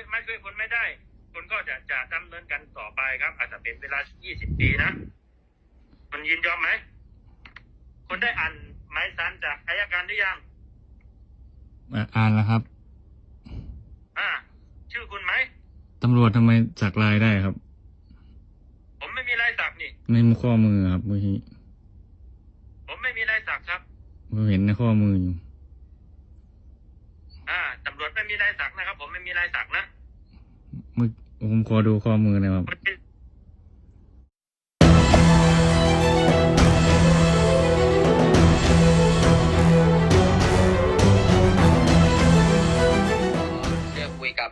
วยไม่ช่วยคุณไม่ได้คุณก็จะจะดำเนินกันต่อไปครับ อาจจะเป็นเวลา 20 ปีนะคุณยินยอมไหมคุณได้อ่านหมายสารจากอายการหรือยังอะอ่านแล้วครับ อ่า ชื่อคุณไหมตำรวจทำไมสักลายได้ครับ ผมไม่มีลายสักนี่ ในข้อมือครับเมื่อกี้ผมไม่มีลายสักครับผมเห็นในข้อมืออยู่อ่า ตำรวจไม่มีลายสักนะครับ ผมไม่มีลายสักนะเมื่อผมขอดูข้อมือหนะครับคุณเป็นเชื่อคุยกับ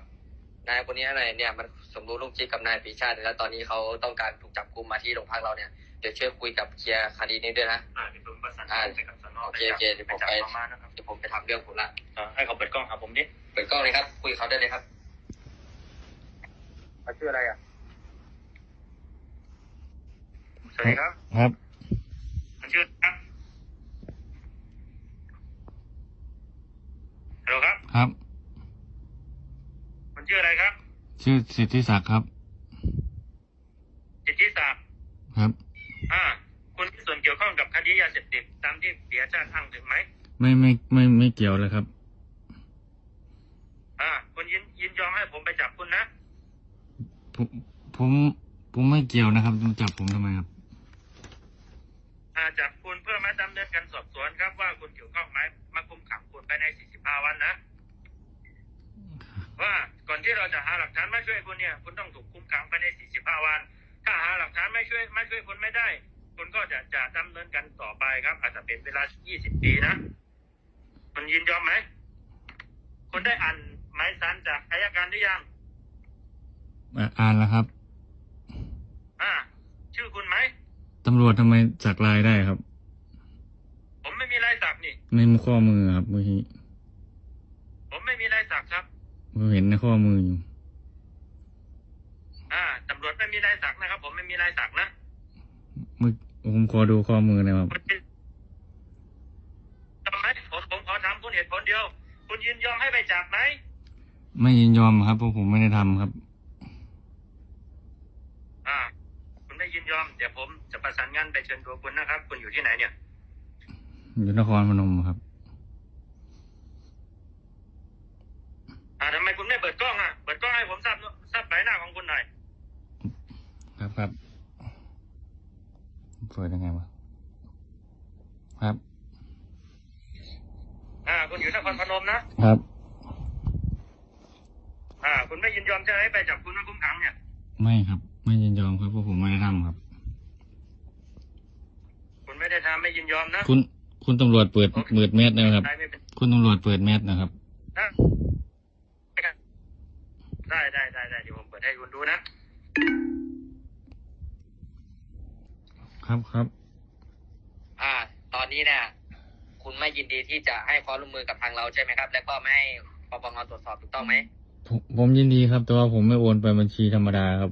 นายคนนี้หน่อยเนี่ย มันสมรู้ร่วมคิดกับนายปรีชาติแล้วตอนนี้เขาต้องการถูกจับกุมมาที่โรงพักเราเนี่ย เดี๋ยวช่วยคุยกับเคลียร์คดีนี้ด้วยนะอ่าเดี๋ยวผมประสานอ่าไปกับสนโอเคโอเคเดี๋ยวผมไปจับเขามานะครับเดี๋ยวผมไปทำเรื่องผมละอ่าให้เขาเปิดกล้องหาผมดิเปิดกล้องเลยครับ คุยกับเขาได้เลยครับเขาชื่ออะไรอะสวัสดีครับครับมันชื่อครับฮัลโหลครับครับมันชื่ออะไรครับ ชื่อสิทธิศักดิ์ครับจิตติศักดิ์ครับ อ่าคุณมีส่วนเกี่ยวข้องกับคดียาเสพติดตามที่เสียชาติอ้างถึงไหมไม่ไม่ไม่ไม่เกี่ยวเลยครับ อ่าคุณยินยินยอมให้ผมไปจับคุณนะผมผมผมไม่เกี่ยวนะครับต้องจับผมทำไมครับอ่าจับคุณเพื่อมาดำเนินการสอบสวนครับว่าคุณเกี่ยวข้องไหมมาคุมขังคุณภายใน 45 วันนะว่าก่อนที่เราจะหาหลักฐานมาช่วยคุณเนี่ย คุณต้องถูกคุมขังภายใน 45 วัน ถ้าหาหลักฐานไม่ช่วยไม่ช่วยคุณไม่ได้คุณก็จะจะดำเนินการต่อไปครับ อาจจะเป็นเวลา 20 ปีนะคุณยินยอมไหมคุณได้อ่านหมายสารจากอายการหรือยังอะอ่านแล้วครับ อ่า ชื่อคุณไหมตำรวจทำไมสักลายได้ครับ ผมไม่มีลายสักนี่ในข้อมือครับเมื่อกี้ผมไม่มีลายสักครับผมเห็นในข้อมืออยู่อ่าตำรวจไม่มีลายสักนะครับ ผมไม่มีลายสักนะเมื่อผมขอดูข้อมือหนะครับคุณยินยอมไหมผมผมขอถามคุณเหตุผลเดียว คุณยินยอมให้ไปจับไหมไม่ยินยอมครับเพราะผมไม่ได้ทำครับ อ่า คุณไม่ยินยอมเดี๋ยวผมจะประสานงานไปเชิญตัวคุณนะครับ คุณอยู่ที่ไหนเนี่ย อยู่นครพนมครับ อ่าทำไมคุณไม่เปิดกล้องอะเปิดกล้องให้ผมทราบทราบใบหน้าของคุณหน่อย ครับครับเปิดยังไงวะครับ อ่า คุณอยู่นครพนมนะครับ อ่า คุณไม่ยินยอมจะให้ไปจับคุณมาคุมขังเนี่ย ไม่ครับ ไม่ยินยอมครับเพราะผมไม่ได้ทำครับ คุณไม่ได้ทำไม่ยินยอมนะ คุณ คุณตำรวจเปิดเปิดแมสนะครับได้ไม่เป็นคุณตำรวจเปิดแมสนะครับ นะ ครับครับ อ่า ตอนนี้เนี่ยคุณไม่ยินดีที่จะให้ความร่วมมือกับทางเราใช่ไหมครับ แล้วก็ไม่ให้ปปงตรวจสอบถูกต้องไหมผมผมยินดีครับ แต่ว่าผมไม่โอนไปบัญชีธรรมดาครับ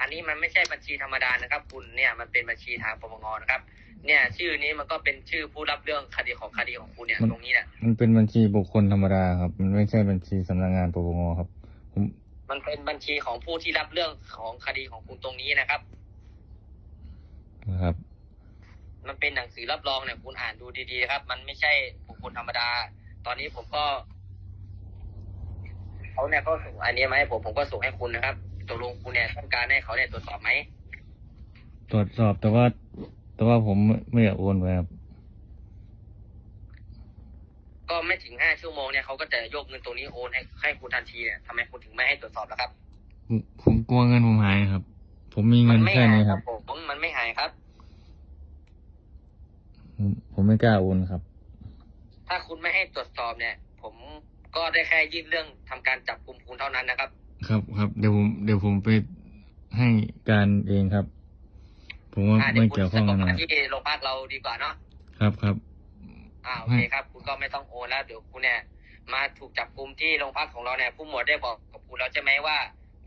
อันนี้มันไม่ใช่บัญชีธรรมดานะครับ คุณเนี่ยมันเป็นบัญชีทางปปงนะครับ เนี่ย ชื่อนี้มันก็เป็นชื่อผู้รับเรื่องคดีของคดีของคุณเนี่ยมันตรงนี้เนี่ยมันเป็นบัญชีบุคคลธรรมดาครับ มันไม่ใช่บัญชีสำนักงานปปงครับผมมันเป็นบัญชีของผู้ที่รับเรื่องของคดีของคุณตรงนี้นะครับนะ ครับ มันเป็นหนังสือรับรองเนี่ยคุณอ่านดูดีๆนะครับ มันไม่ใช่บุคคลธรรมดา ตอนนี้ผมก็เขาเนี่ยก็ส่งอันนี้มาให้ผมผมก็ส่งให้คุณนะครับตกลงคุณเนี่ยต้องการให้เขาเนี่ยตรวจสอบไหมตรวจสอบแต่ว่า แต่ว่าผมไม่ไม่อยากโอนไปครับ ก็ไม่ถึงห้าชั่วโมงเนี่ยเขาก็จะยกเงินตรงนี้โอนให้ให้คุณทันทีเนี่ยทำไมคุณถึงไม่ให้ตรวจสอบล่ะครับ ผมผมกลัวเงินผมหายครับ ผมมีมัเงินไม่แค่หายนี้คครัรับบผมมันไม่หายครับผมผมไม่กล้าโอนครับ ถ้าคุณไม่ให้ตรวจสอบเนี่ย ผมก็ได้แค่ยื่นเรื่องทำการจับกลุ่มคุณเท่านั้นนะครับ ครับครับเดี๋ยวผมเดี๋ยวผมไปให้การเองครับ ผมว่าอ่าเดี๋ยไม่วคุณเกี่ยวข้จะองตกักนมานะที่โรงพักเราดีกว่าเนาะครับครับอ่าโอเคครับ คุณก็ไม่ต้องโอนแล้ว เดี๋ยวคุณเนี่ยมาถูกจับกลุ่มที่โรงพักของเราเนี่ยผู้หมวดได้บอกกับคุณแล้วใช่ไหมว่า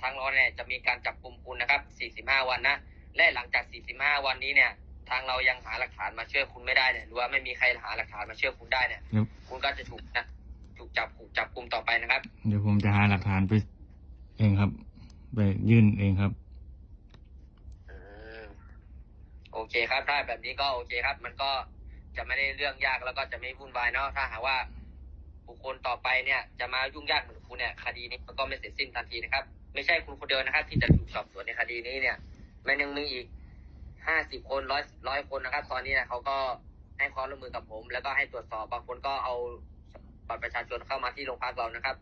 ทางเราเนี่ยจะมีการจับกลุ่มคุณนะครับ 45 วันนะ และหลังจาก 45 วันนี้เนี่ย ทางเรายังหาหลักฐานมาช่วยคุณไม่ได้เนี่ย หรือว่าไม่มีใครหาหลักฐานมาช่วยคุณได้เนี่ย ครับ คุณก็จะถูกนะถถูกจับถูกจับกลุ่มต่อไปนะครับ เดี๋ยวผมจะหาหลักฐานไปเองครับ ไปยื่นเองครับ อืมโอเคครับถ้าแบบนี้ก็โอเคครับ มันก็จะไม่ได้เรื่องยากแล้วก็จะไม่วุ่นวายเนาะถ้าหากว่าบุคคลต่อไปเนี่ย จะมายุ่งยากเหมือนคุณเนี่ย คดีนี้มันก็ไม่เสร็จสิ้นทันทีนะครับ ไม่ใช่คุณคนเดียวนะครับ ที่จะถูกสอบสวนในคดีนี้เนี่ยมันยังมีอีกห้าสิบคนร้อยร้อยคนนะครับ ตอนนี้เนี่ยเขาก็ให้ความร่วมมือกับผม แล้วก็ให้ตรวจสอบบางคนก็เอาบัตรประชาชนเข้ามาที่โรงพักเรานะครับ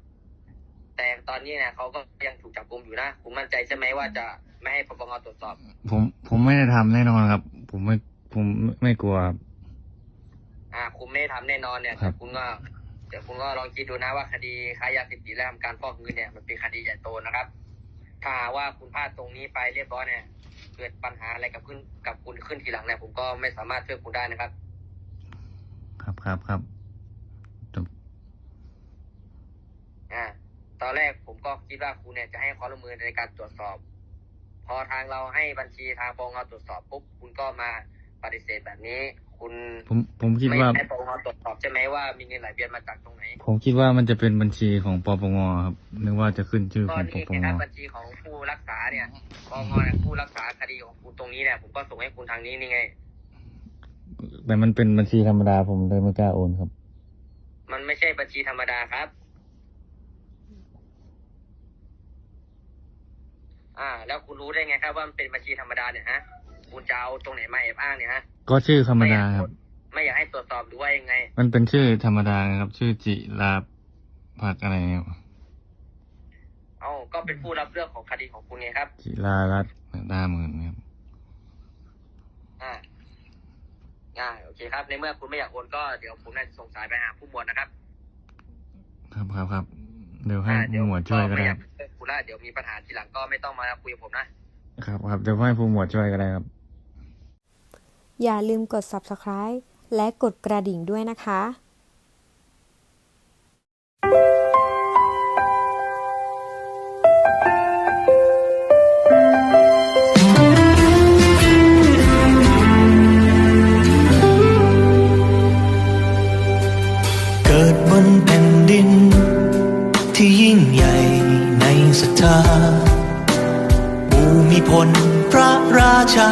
แต่ตอนนี้เนี่ยเขาก็ยังถูกจับกุมอยู่นะคุณมั่นใจใช่ไหมว่าจะไม่ให้ปปงตรวจสอบ ผมผมไม่ได้ทำแน่นอนครับ ผมไม่ผมไม่ไม่กลัวครับอ่า คุณไม่ได้ทำแน่นอนเนี่ยครัแต่บคุณก็ เดี๋ยวคุณก็ลองคิดดูนะว่าคดีค้ายาเสพติดและทำการฟอกเงินเนี่ยมันเป็นคดีใหญ่โตนะครับ ถ้าหากว่าคุณพลาดตรงนี้ไปเรียบร้อยเนี่ย เกิดปัญหาอะไรกับขึ้นกับคุณขึ้นทีหลังเนี่ยผมก็ไม่สามารถช่วยคุณได้นะครับ ครับครับครับจบอ่าตอนแรกผมก็คิดว่าคุณเนี่ยจะให้ความร่วมมือในการตรวจสอบ พอทางเราให้บัญชีทางปปงตรวจสอบปุ๊บคุณก็มาปฏิเสธแบบนี้ คุณผมผมคิดไม่ว่าให้ปปงตรวจสอบใช่ไหมว่ามีเงินไหลเวียนมาจากตรงไหนผมคิดว่ามันจะเป็นบัญชีของปปงครับนึกว่าจะขึ้นชื่อก็ของปนี่ปไงงครับบัญชีของผู้รักษาเนี่ยปงเนี่ยผู้รักษาคดีของคุณตรงนี้เนี่ยผมก็ส่งให้คุณทางนี้นี่ไง แต่มันเป็นบัญชีธรรมดาผมเลยไม่กล้าโอนครับ มันไม่ใช่บัญชีธรรมดาครับ อ่า แล้วคุณรู้ได้ไงครับว่ามันเป็นบัญชีธรรมดาเนี่ยฮะ คุณจะเอาตรงไหนมาแอบอ้างเนี่ยฮะ ก็ชื่อธรรมไม่อยาดากครับ ไม่อยากให้ตรวจสอบหรือว่ายังไง มันเป็นชื่อธรรมดาครับ ชื่อจิราผักอะไรเนี่ยเอ้าก็เป็นผู้รับเรื่องของคดีของคุณไงครับ จิรารัตน์ดาหมื่นครับอ่าอ่าโอเคครับ ในเมื่อคุณไม่อยากโอนก็เดี๋ยวผมน่าจะส่งสายไปหาผู้หมวดนะครับ ครับครับครับเดี๋ยวให้อ่าเดี๋ยวผู้หมวดช่วยก็ไม่ได้อคยารักบช่วยคุณละเดี๋ยวมีปัญหาทีหลังก็ไม่ต้องมาคุยกับผมนะ ครับครับเดี๋ยวให้ผู้หมวดช่วยก็ได้ครับ อย่าลืมกด subscribe และกดกระดิ่งด้วยนะคะเกิดบนแผ่นดินที่ยิ่งใหญ่ในศรัทธาภูมิพลพระราชา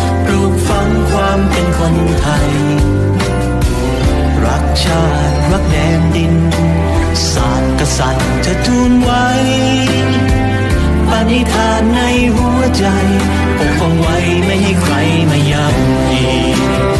ฝังความเป็นคนไทย รักชาติรักแดนดิน ศาสตร์กษัตริย์จะทูลไว้ปณิธานในหัวใจปกป้องไว้ไม่ให้ใครมาย่ำยี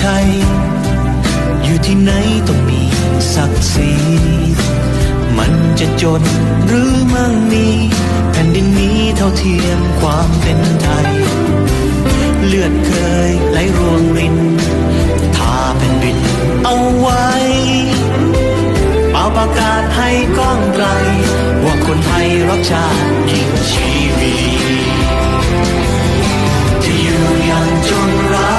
ไทย อยู่ที่ไหนต้องมีศักดิ์ศรีมันจะจนหรือมั่งมีแผ่นดินนี้เท่าเทียมความเป็นไทย เลือดเคยไหลรวงรินทาแผ่นดินเอาไว้เป่าประกาศให้ก้องไกล ว่าคนไทยรักชาติยิ่งชีวีจะอยู่อย่างจนรั